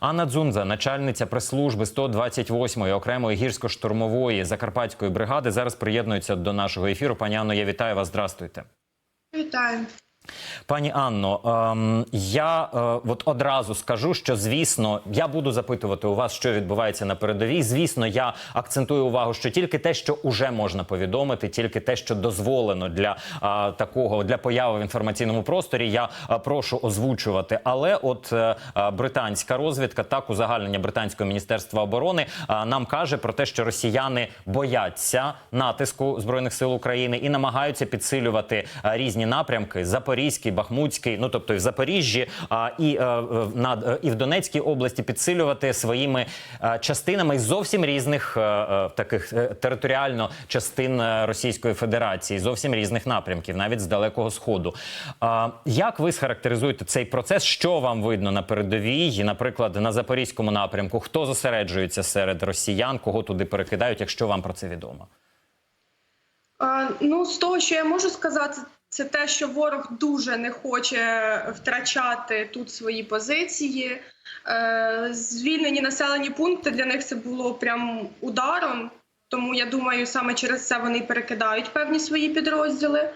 Анна Дзунза, начальниця прес-служби 128-ї окремої гірсько-штурмової закарпатської бригади, зараз приєднується до нашого ефіру. Пані Анно, я вітаю вас. Здрастуйте. Вітаю. Пані Анно, ем, я е, от одразу скажу, що звісно, я буду запитувати у вас, що відбувається на передовій. Звісно, я акцентую увагу, що тільки те, що уже можна повідомити, тільки те, що дозволено для такого для появи в інформаційному просторі, я е, прошу озвучувати. Але от е, британська розвідка, так узагальнення британського міністерства оборони нам каже про те, що росіяни бояться натиску збройних сил України і намагаються підсилювати різні напрямки: Запорізький, Бахмутський, ну тобто і в Запоріжжі, а і е, над е, і в Донецькій області підсилювати своїми е, частинами зовсім різних таких територіально частин Російської Федерації, зовсім різних напрямків, навіть з далекого сходу. Як ви схарактеризуєте цей процес? Що вам видно на передовій, наприклад, на запорізькому напрямку? Хто зосереджується серед росіян, кого туди перекидають, якщо вам про це відомо? Ну, з того, що я можу сказати, це те, що ворог дуже не хоче втрачати тут свої позиції. Е, звільнені населені пункти для них це було прям ударом. Тому я думаю, саме через це вони перекидають певні свої підрозділи.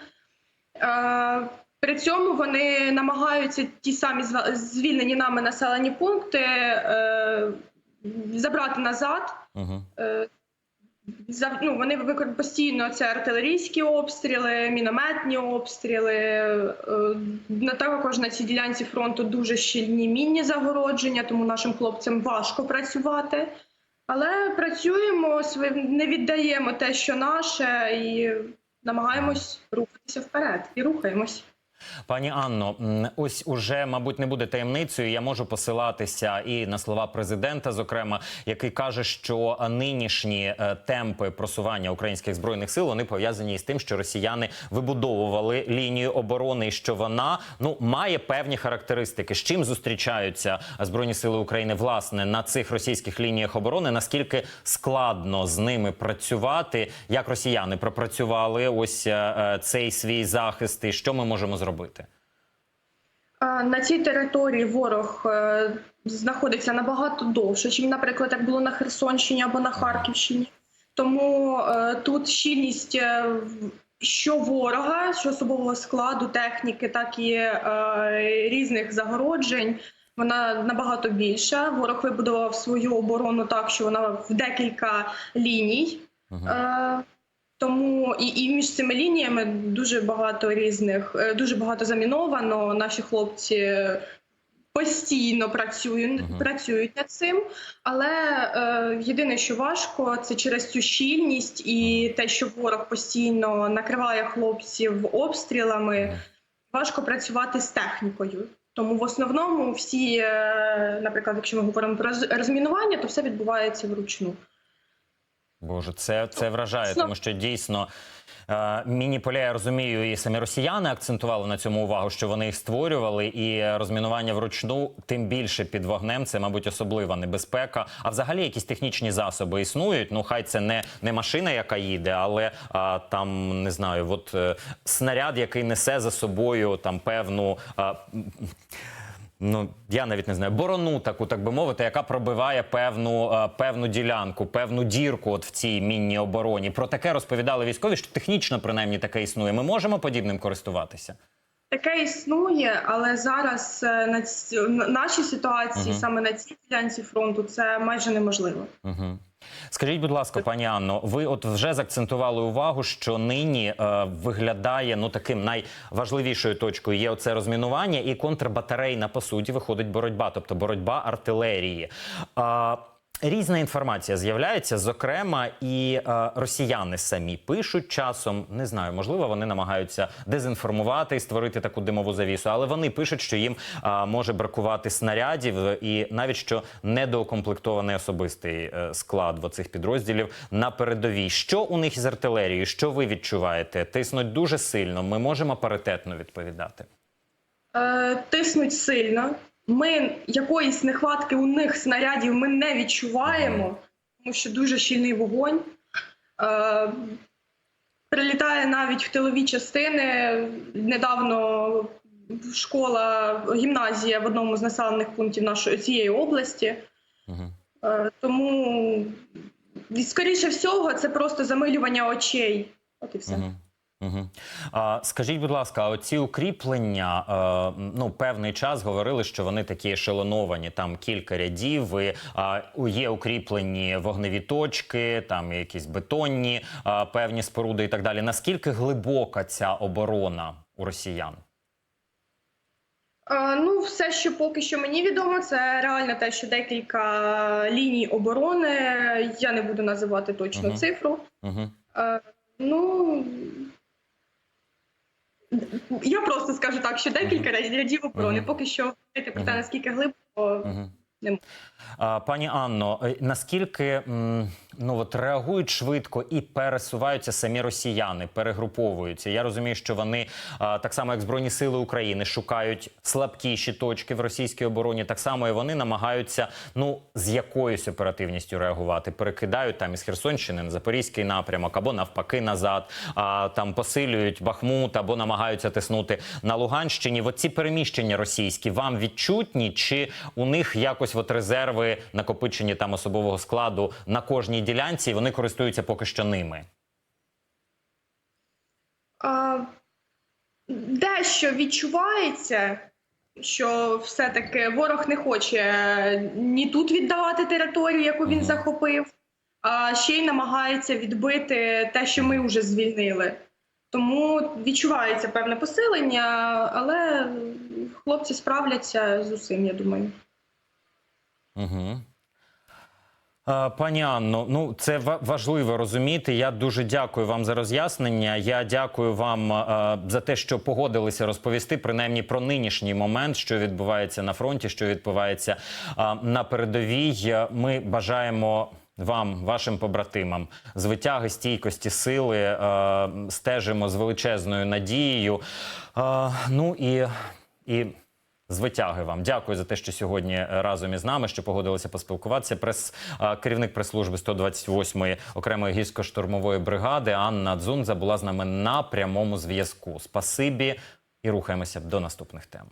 Е, при цьому вони намагаються ті самі звільнені нами населені пункти е, забрати назад. Угу. Ну, вони постійно це артилерійські обстріли, мінометні обстріли. е, На також на цій ділянці фронту дуже щільні мінні загородження, тому нашим хлопцям важко працювати. Але працюємо, не віддаємо те, що наше, і намагаємось рухатися вперед і рухаємось. Пані Анно, ось уже, мабуть, не буде таємницею. Я можу посилатися і на слова президента, зокрема, який каже, що нинішні е, темпи просування українських збройних сил вони пов'язані із тим, що росіяни вибудовували лінію оборони, і що вона ну має певні характеристики. З чим зустрічаються збройні сили України власне на цих російських лініях оборони? Наскільки складно з ними працювати? Як росіяни пропрацювали ось е, е, цей свій захист? І що ми можемо зробити? А, На цій території ворог е, знаходиться набагато довше, ніж, наприклад, як було на Херсонщині або на Харківщині. Тому е, тут щільність е, що ворога, що особового складу, техніки, так і різних загороджень. Вона набагато більша. Ворог вибудував свою оборону так, що вона в декілька ліній. Мгм. Е, тому і, і між цими лініями дуже багато різних, е, дуже багато заміновано. Наші хлопці постійно працюють, Мгм. працюють над цим. Але е, єдине, що важко, це через цю щільність і те, що ворог постійно накриває хлопців обстрілами. Важко працювати з технікою. Тому в основному всі, е, наприклад, якщо ми говоримо про роз- розмінування, то все відбувається вручну. Боже, це, це вражає, тому що дійсно е, міні-поля, я розумію, і самі росіяни акцентували на цьому увагу, що вони їх створювали, і розмінування вручну, тим більше під вогнем, це, мабуть, особлива небезпека. А взагалі якісь технічні засоби існують. Ну, хай це не, не машина, яка їде, але а, там не знаю, от е, снаряд, який несе за собою там певну. А, Ну, я навіть не знаю, борону таку, так би мовити, яка пробиває певну, е, певну ділянку, певну дірку от в цій мінній обороні. Про таке розповідали військові, що технічно принаймні таке існує. Ми можемо подібним користуватися. Таке існує, але зараз е, на нашій ситуації, Мгм. саме на цій ділянці фронту, це майже неможливо. Угу. Скажіть, будь ласка, пані Анно, ви от вже заакцентували увагу, що нині е, виглядає ну таким найважливішою точкою є оце розмінування і контрбатарейна по суті виходить боротьба, тобто боротьба артилерії. А, Різна інформація з'являється, зокрема, і е, росіяни самі пишуть часом. Не знаю, можливо, вони намагаються дезінформувати і створити таку димову завісу, але вони пишуть, що їм е, може бракувати снарядів, і навіть що недоукомплектований особистий е, склад в оцих підрозділів на передовій. Що у них із артилерією? Що ви відчуваєте? Тиснуть дуже сильно. Ми можемо паритетно відповідати. Е, тиснуть сильно. Ми якоїсь нехватки у них снарядів ми не відчуваємо, тому що дуже щільний вогонь. Е, прилітає навіть в тилові частини. Недавно школа, гімназія в одному з населених пунктів нашої цієї області. Угу. Е, Тому, скоріше всього, це просто замилювання очей. От і все. Угу. Угу. А, скажіть, будь ласка, оці укріплення е, ну певний час говорили, що вони такі ешелоновані, там кілька рядів. І, а, є укріплені вогневі точки, там якісь бетонні а, певні споруди і так далі. Наскільки глибока ця оборона у росіян? Ну, все, що поки що мені відомо, це реально те, що декілька ліній оборони. Я не буду називати точну Мгм. цифру. Угу. Е, Ну я просто скажу так, що декілька рядів оборони. Мгм. Поки що про те, наскільки глибоко. Можу. А, Пані Анно, е, наскільки ну от реагують швидко і пересуваються самі росіяни, перегруповуються? Я розумію, що вони так само, як Збройні Сили України, шукають слабкіші точки в російській обороні. Так само і вони намагаються ну з якоюсь оперативністю реагувати. Перекидають там із Херсонщини на Запорізький напрямок або навпаки назад. А там посилюють Бахмут або намагаються тиснути на Луганщині. От ці переміщення російські вам відчутні, чи у них якось от резерви накопичені там особового складу на кожній ділянці, і вони користуються поки що ними? А, Дещо відчувається, що все-таки ворог не хоче ні тут віддавати територію, яку він захопив, а ще й намагається відбити те, що ми вже звільнили. Тому відчувається певне посилення, але хлопці справляться з усім, я думаю. Угу. Пані Анно, ну це важливо розуміти. Я дуже дякую вам за роз'яснення. Я дякую вам е, за те, що погодилися розповісти принаймні про нинішній момент, що відбувається на фронті, що відбувається е, на передовій. Е, Ми бажаємо. Вам, вашим побратимам, звитяги, стійкості, сили е, стежимо з величезною надією. Е, ну і, і Звитяги вам дякую за те, що сьогодні е, разом із нами, що погодилися поспілкуватися. Прес керівник прес-служби 128-ї окремої гірсько-штурмової бригади Анна Дзунза була з нами на прямому зв'язку. Спасибі і рухаємося до наступних тем.